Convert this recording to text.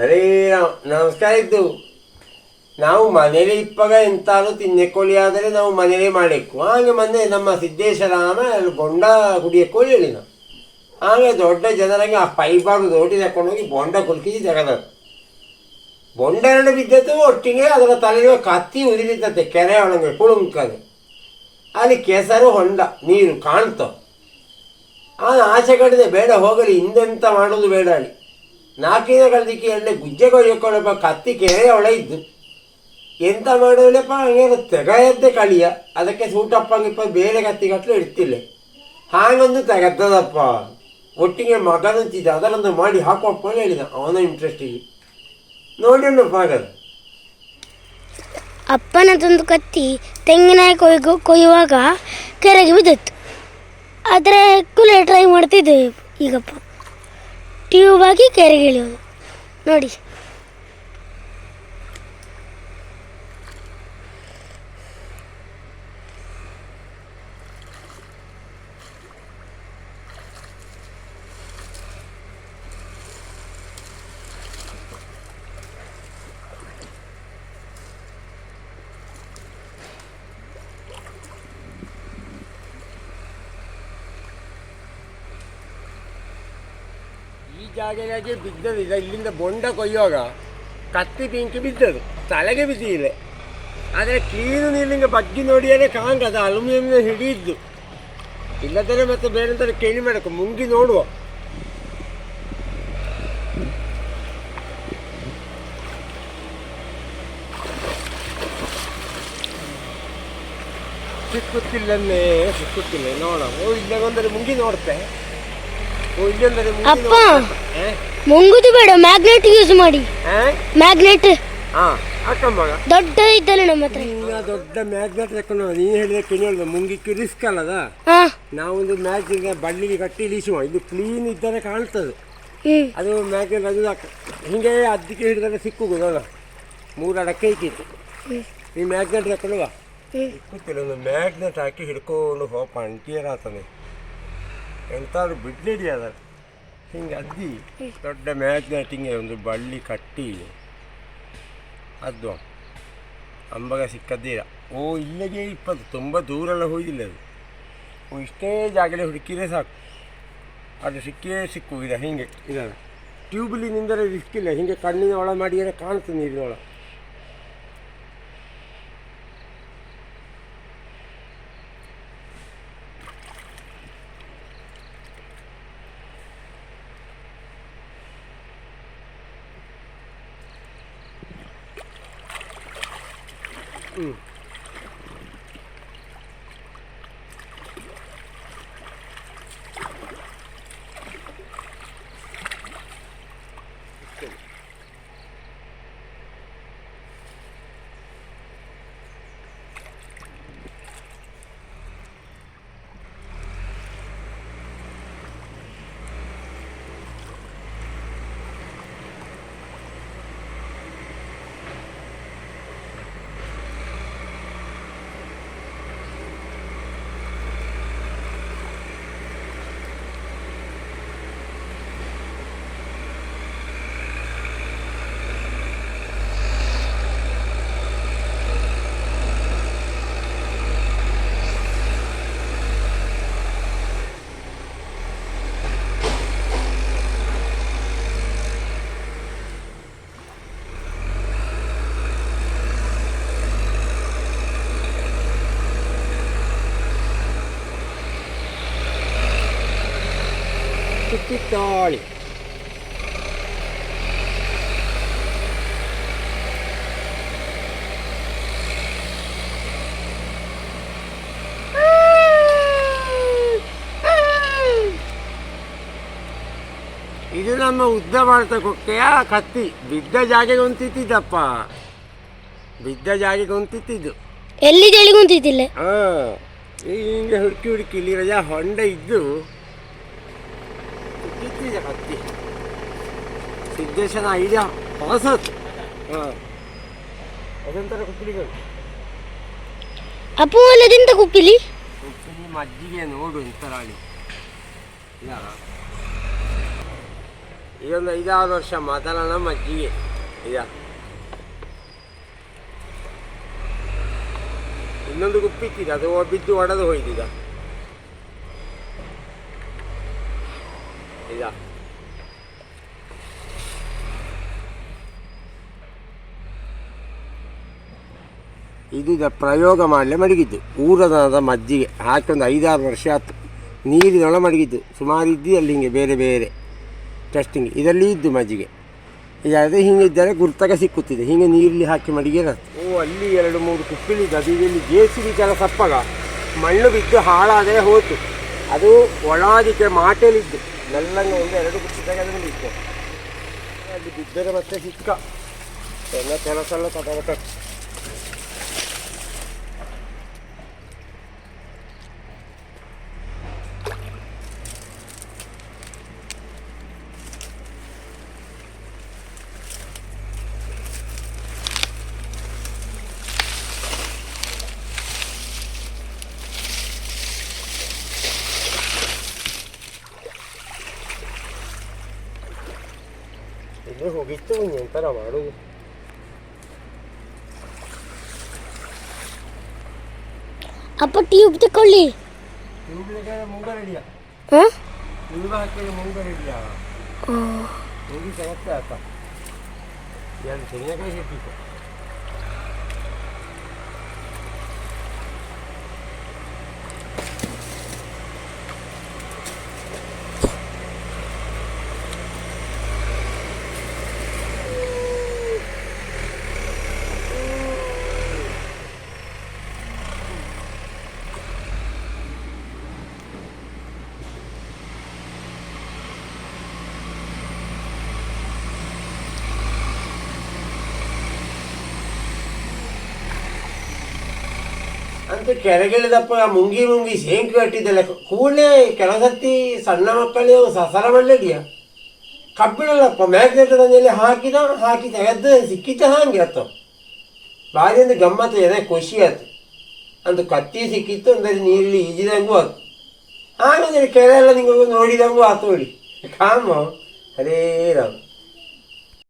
ಹರೇ ರಾಮ್ ನಮಸ್ಕಾರ ಇದ್ದು. ನಾವು ಮನೇಲಿ ಇಪ್ಪಾಗ ಎಂತಾರು ಕೋಳಿ ಆದರೆ ನಾವು ಮನೇಲಿ ಮಾಡಬೇಕು ಹಾಗೆ ಮೊನ್ನೆ ನಮ್ಮ ಸಿದ್ದೇಶ್ವರಾಮ ಅಲ್ಲಿ ಬೊಂಡ ಹೇಳಿ ನಾವು. ಹಾಗೆ ದೊಡ್ಡ ಜನರಿಗೆ ಆ ಪೈಪಾರು ದೋಟಿ ತಗೊಂಡೋಗಿ ಬೊಂಡ ಕುಲ್ಕಿಸಿ ತೆಗೆದ ಬೊಂಡ ಎರಡು ಬಿದ್ದದ್ದು ಒಟ್ಟಿಗೆ ಅದರ ತಲೆಯ ಕತ್ತಿ ಉದಿರಿತತೆ ಕೆರೆ ಒಳಗೆ ಕುಳುಂಕದೆ ಅಲ್ಲಿ ಕೆಸರು ಹೊಂಡ, ನೀರು ಕಾಣ್ತಾವ. ಆಚೆ ಕಡಿದೆ ಬೇಡ, ಹೋಗಲಿ, ಹಿಂದೆಂತ ಮಾಡೋದು ಬೇಡ ಅಲ್ಲಿ. ನಾಲ್ಕಿನ ಕಳೆದಿಕ್ಕೆ ಎಣ್ಣೆ ಗುಜ್ಜೆ ಕೊಯ್ಯಕೊಳ್ಳಪ್ಪ ಕತ್ತಿ ಕೆರೆ ಒಳ ಇದ್ದು. ಎಂತ ಮಾಡಿದ್ರೆಪ್ಪ ಹಂಗೇನು ತೆಗೆಯದ್ದೆ ಕಳಿಯ. ಅದಕ್ಕೆ ಸೂಟಪ್ಪಂಗಿಪ್ಪ ಬೇರೆ ಕತ್ತಿ ಕಟ್ಲು ಇಡ್ತಿಲ್ಲ ಹಾಗೊಂದು ತೆಗೆದದಪ್ಪ ಒಟ್ಟಿಗೆ ಮಗನಂತಿದ್ದ ಅದರೊಂದು ಮಾಡಿ ಹಾಕೋಪ್ಪ ಅಂತ ಹೇಳಿದ ಅವನ ಇಂಟ್ರೆಸ್ಟಿಗೆ ನೋಡೋಣ ಹಾಗಾದ್ರೆ. ಅಪ್ಪನದೊಂದು ಕತ್ತಿ ತೆಂಗಿನ ಕೊಯ್ಗು ಕೊಯ್ಯುವಾಗ ಕೆರೆಗೆ ಬಿದ್ದಿತ್ತು. ಆದರೆ ಕುಲೆ ಟ್ರೈ ಮಾಡ್ತಿದ್ದೆ ಈಗಪ್ಪ ಟ್ಯೂಬ್ ಆಗಿ ಕೆರೆಗೆ ಇಳಿಯೋದು. ನೋಡಿ. ಈ ಜಾಗದಾಗೆ ಬಿದ್ದದು ಈಗ ಇಲ್ಲಿಂದ ಬೊಂಡ ಕೊಯ್ಯುವಾಗ ಕತ್ತಿ ಬಿಂಕಿ ಬಿದ್ದದು ತಲೆಗೆ ಬಿದ್ದಿಲ್ಲ. ಆದರೆ ಕ್ಲೀನು ನೀರಿನಿಂದ ಬಗ್ಗಿ ನೋಡಿದರೆ ಕಾಂಗದ ಅಲ್ಯೂಮಿನಿಯಂ ಹಿಡಿಯಿದ್ದು. ಇಲ್ಲದರೆ ಮತ್ತೆ ಬೇರೆ ಕೇಳಿ ಮಾಡಬೇಕು ಮುಂಗಿ ನೋಡುವ. ಸಿಕ್ಕುತ್ತಿಲ್ಲನ್ನೇ, ಸಿಕ್ಕುತ್ತಿಲ್ಲ ನೋಡ ಓ, ಇಲ್ಲೇ ಒಂದರೆ ಮುಂಗಿ ನೋಡ್ತೆ ಅಪ್ಪ. ಮುಂಗುದು ಬೇಡ ಮ್ಯಾಗ್ನೆಟ್ ಯೂಸ್ ಮಾಡಿ? ಮ್ಯಾಗ್ನೆಟ್ ದೊಡ್ಡ ಇದ್ದಲ್ಲ ನಮ್ಮ ಹತ್ರ. ದೊಡ್ಡ ಮ್ಯಾಗ್ನೆಟ್ ತಕೊಂಡು ನೀನು ಹೇಳಿದ ಕಿಣಿಯಲ್ವ ಮುಂಗಿಕ್ಕೆ ರಿಸ್ಕ್ ಅಲ್ಲದ? ನಾವೊಂದು ಮ್ಯಾಗ್ನೆಟ್ ಬಳ್ಳಿಗೆ ಕಟ್ಟಿ ಇಳಿಸುವ ಇದು ಕ್ಲೀನ್ ಇದ್ದರೆ ಕಾಣ್ತದೆ. ಅದು ಮ್ಯಾಗ್ನೆಟ್ ಅದು ಹಿಂಗೆ ಅದಕ್ಕೆ ಹಿಡಿದ್ರೆ ಸಿಕ್ಕುದು ನೋಡ ಮೂರು ಅಡಕ್ಕೆ ಇಕ್ಕಿತ್ತು. ಈ ಮ್ಯಾಗ್ನೆಟ್ ತಕೊಂಡು. ಸಿಕ್ಕುತ್ತಿಲ್ಲ ಒಂದು ಮ್ಯಾಗ್ನೆಟ್ ಹಾಕಿ ಹಿಡ್ಕೊಂಡು ಹೋಪ ಅಂಟಿಯರಾತನೆ ಎಂತಾದ್ರು ಬಿಡ್ಲಿಡಿ ಅದ. ಹಿಂಗೆ ಅದ್ದಿ ದೊಡ್ಡ ಮ್ಯಾಚ್ ಹಿಂಗೆ ಒಂದು ಬಳ್ಳಿ ಕಟ್ಟಿ ಅದು ಅಂಬಗ ಸಿಕ್ಕದ್ದೀರ ಓ ಇಲ್ಲಿಗೆ ಇಪ್ಪತ್ತು ತುಂಬ ದೂರೆಲ್ಲ ಹೋಗಿಲ್ಲ ಅದು. ಓ ಇಷ್ಟೇ ಜಾಗಲೇ ಹುಡುಕಿದ್ರೆ ಸಾಕು. ಅದು ಸಿಕ್ಕೇ ಸಿಕ್ಕು ಇದೆ ಹಿಂಗೆ ಇದನ್ನು. ಟ್ಯೂಬ್ಲಿನಿಂದಲೇ ಸಿಕ್ಕಿಲ್ಲ. ಹಿಂಗೆ ಕಣ್ಣಿನ ಒಳ ಮಾಡಿದರೆ ಕಾಣುತ್ತೆ ನೀರಿನೊಳ ಹ್ಞೂ Mm. ಇದು ನಮ್ಮ ಉದ್ದ ಮಾಡ್ತಾ ಕೊಕ್ಕೆಯ ಕತ್ತಿ. ಬಿದ್ದ ಜಾಗೆಗೆ ಒಂತಿತ್ತಿದ್ದಪ್ಪ ಬಿದ್ದ ಜಾಗೆಗೆ ಒಂತಿತ್ತಿದ್ದು ಎಲ್ಲಿ ಜಳಿ ಕುಂತಿದ್ದಿಲ್ಲ ಹಾಂ ಹಿಂಗೆ ಹುಡುಕಿ ಹುಡುಕಿ ಇಲ್ಲಿ ರಜಾ ಹೊಂಡ ಇದ್ದು ಕಿತ್ತಿದೆ ಕತ್ತಿ. ಸಿದ್ದೇಶನ ಐಡಿಯಾ ಹೊಸತ್ತು ಹಾಂ ಅದೊಂಥರ ಕುಪ್ಪಿಲಿಗಳು ಅಪ್ಪು ಅಲ್ಲದಿಂತ ಕುಪ್ಪಿಲಿ ಕುಪ್ಪಿಲಿ ಮಜ್ಜಿಗೆ ನೋಡು ಇಂಥರ ಅಲ್ಲಿ ಇಲ್ಲ. ಇದೊಂದು ಐದಾರು ವರ್ಷ ಮೊದಲನ ಮಜ್ಜಿಗೆ ಇದ ಇನ್ನೊಂದು ಗುಪ್ಪಿಕ್ಕಿದೆ ಅದು ಬಿದ್ದು ಒಡೆದು ಹೋಯ್ತಿದ ಇದ ಇದೀಗ ಪ್ರಯೋಗ ಮಾಡಲೇ ಮಡಗಿದ್ದು, ಊರದನದ ಮಜ್ಜಿಗೆ. ಹಾಕೊಂದು ಐದಾರು ವರ್ಷ ಆಯ್ತು. ನೀರಿನೊಳ ಮಡಗಿದ್ದು. ಸುಮಾರು ಇದ್ದು ಅಲ್ಲಿ ಹಿಂಗೆ ಬೇರೆ ಬೇರೆ. ಟೆಸ್ಟಿಂಗ್ ಇದರಲ್ಲಿ ಇದ್ದು ಮಜ್ಜಿಗೆ. ಅದು ಹಿಂಗೆ ಇದ್ದರೆ ಗುರ್ತಾಗ ಸಿಕ್ಕುತ್ತಿದೆ. ಹಿಂಗೆ ನೀರಲ್ಲಿ ಹಾಕಿ ಮಡಿಗೆ ಓ, ಅಲ್ಲಿ ಎರಡು ಮೂರು ಕುಪ್ಪಿಲಿದ್ದು ಅದು ಇಲ್ಲಿ ಜೆ ಸಿ ಬಿ ಕೆಲಸ ಸಪ್ಪಗ. ಮಣ್ಣು ಬಿದ್ದು ಹಾಳಾದರೆ ಹೋಯ್ತು. ಅದು ಒಳಾದಿಕ್ಕೆ ಮಾಟೇಲಿದ್ದು. ನಲ್ಲಂಗೆ ಒಂದು ಎರಡು ಕುಪ್ಪಿ ತೆಗೆದು ಬಿತ್ತು ಅಲ್ಲಿ ಬಿದ್ದರೆ ಮತ್ತೆ ಸಿಕ್ಕ. ಎಲ್ಲ ಕೆಲಸ ಎಲ್ಲ ತಗೋಬೇಕು ਇਹ ਹੋ ਗਈ ਧੂਈਆਂ ਭਰਾ ਮਾਣੂ അപ്പൊ ട്യൂബ് തെക്കൊള്ളി ട്യൂബിലൊക്കെ മൂങ്ങ റെഡിയാ ഏ? ട്യൂബാക്കി മൂങ്ങ റെഡിയാ മൂങ്ങി കണക്റ്റാക്കാം ഞാൻ ചെങ്ങനൊക്കെ ശരിക്കും ಅಂತ ಕೆಳಗಿಳಿದಪ್ಪ ಮುಂಗಿ ಮುಂಗಿ ಸೇಂಕು ಕಟ್ಟಿದ್ದಲ್ಲ ಕೂಡಲೇ ಕೆಲಸತ್ತಿ ಸಣ್ಣ ಮಕ್ಕಳಿಗೆ ಸಸರ ಮಾಡಲಿಲ್ಲ ಕಬ್ಬಿಣಲ್ಲಪ್ಪ ಮ್ಯಾಗ್ನೆಟ್ ತಂದಲ್ಲಿ ಹಾಕಿದ ಹಾಕಿ ತೆಗೆದು ಸಿಕ್ಕಿದ್ದ ಹಾಗೆ ಆತ ಭಾರಿ ಒಂದು ಗಮ್ಮತ್ತು ಏನೇ ಖುಷಿ ಆಯ್ತು ಒಂದು ಕತ್ತಿ ಸಿಕ್ಕಿತ್ತು ಅಂದರೆ ನೀರಲ್ಲಿ ಈಜಿದಂಗೂ ಆಯ್ತು ಹಾಗಾದ್ರೆ ಕೆರೆ ಎಲ್ಲ ನಿಮಗೆ ನೋಡಿದಂಗೂ ಆತು ನೋಡಿ ಕಾಮ ಹರೇ ರಾಮ್